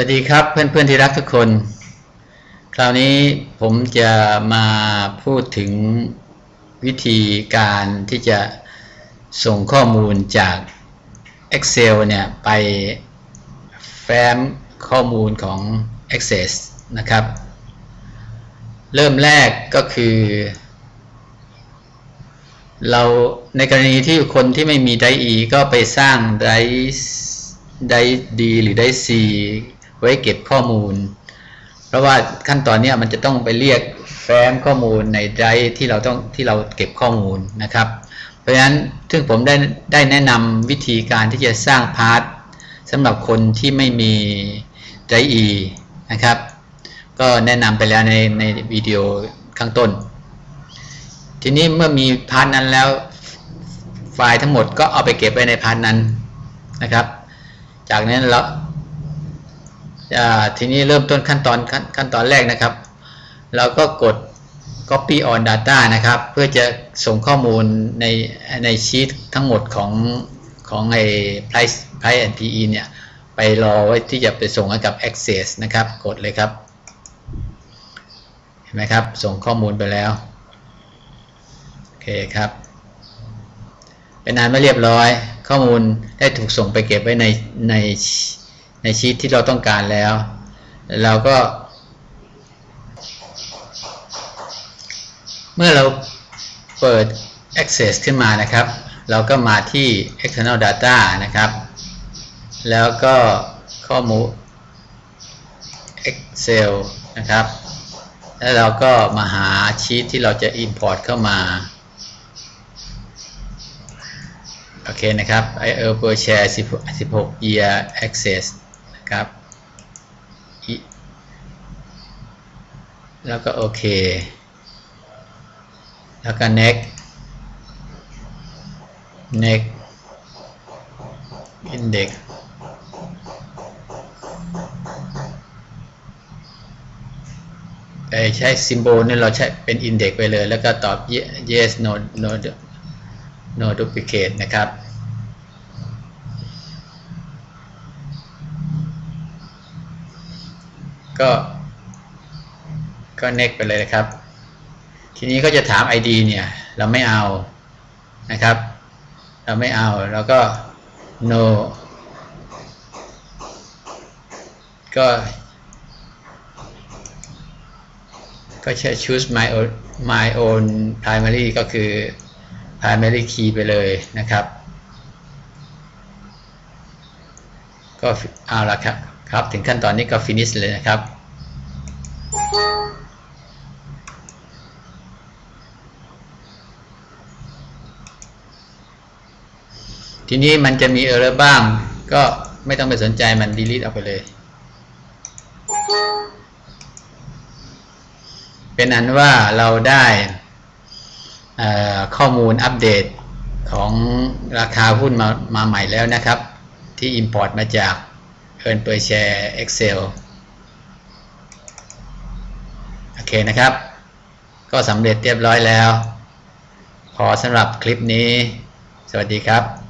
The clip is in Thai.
วัสดีครับเพื่อนๆที่รักทุกคน คราวนี้ผมจะมาพูดถึงวิธีการที่จะส่งข้อมูลจาก Excel เนี่ยไปแฟ้มข้อมูลของ Access นะครับ เริ่มแรกก็คือ เราในกรณีที่คนที่ไม่มีไดอีก็ไปสร้างไดไดดีหรือไดซี ไว้เก็บข้อมูล เพราะว่าขั้นตอนนี้มันจะต้องไปเรียกแฟ้มข้อมูลในไดที่เราต้องที่เราเก็บข้อมูลนะครับ เพราะฉะนั้นซึ่งผมได้ได้แนะนำวิธีการที่จะสร้างพาร์ทสำหรับคนที่ไม่มีไดอีนะครับก็แนะนำไปแล้วในในวิดีโอข้างต้น ทีนี้เมื่อมีพาร์ทนั้นแล้วไฟล์ทั้งหมดก็เอาไปเก็บไว้ในพาร์ทนั้นนะครับ จากนั้นเรา ทีนี้เริ่มต้นขั้นตอนขั้นขั้นตอนแรกนะครับ เราก็กด copy on data นะครับ เพื่อจะส่งข้อมูลในในชีตทั้งหมดของของไอ้ price price and PE เนี่ยไปรอไว้ที่จะไปส่งให้กับ access นะครับ กดเลยครับ เห็นไหมครับ ส่งข้อมูลไปแล้ว โอเคครับ เป็นนานไม่เรียบร้อย ข้อมูลได้ถูกส่งไปเก็บไว้ในใน ในชีตที่เราต้องการแล้ว เราก็ เมื่อเราเปิด access ขึ้นมานะครับ เราก็มาที่ external data นะครับ แล้วก็ข้อมูล excel นะครับ แล้วเราก็มาหาชีตที่เราจะ import เข้ามาโอเคนะครับ i o per share 16 year access นะครับแล้วก็โอเค แล้วก็ next next index ใช้ symbol นี่เราใช้เป็น index ไปเลย แล้วก็ตอบ yes no no no duplicate นะครับ ก็ก็ next ไปเลยนะครับ ทีนี้ก็จะถาม ID เนี่ย เราไม่เอานะครับ เราไม่เอาแล้วก็ no ก็ ก็ใช้ choose my own my own primary ก็คือ primary key ไปเลยนะครับ ก็เอาละครับ ครับถึงขั้นตอนนี้ก็ finish เลยนะครับ ทีนี้มันจะมีเออร์บ้าง ก็ไม่ต้องไปสนใจมัน delete ออกไปเลย เป็นอันว่าเราได้ข้อมูลอัปเดตของราคาหุ้นมามาใหม่แล้วนะครับ ที่ Import มาจาก Earn per share Excel โอเคนะครับ ก็สำเร็จเรียบร้อยแล้วพอสำหรับคลิปนี้ สวัสดีครับ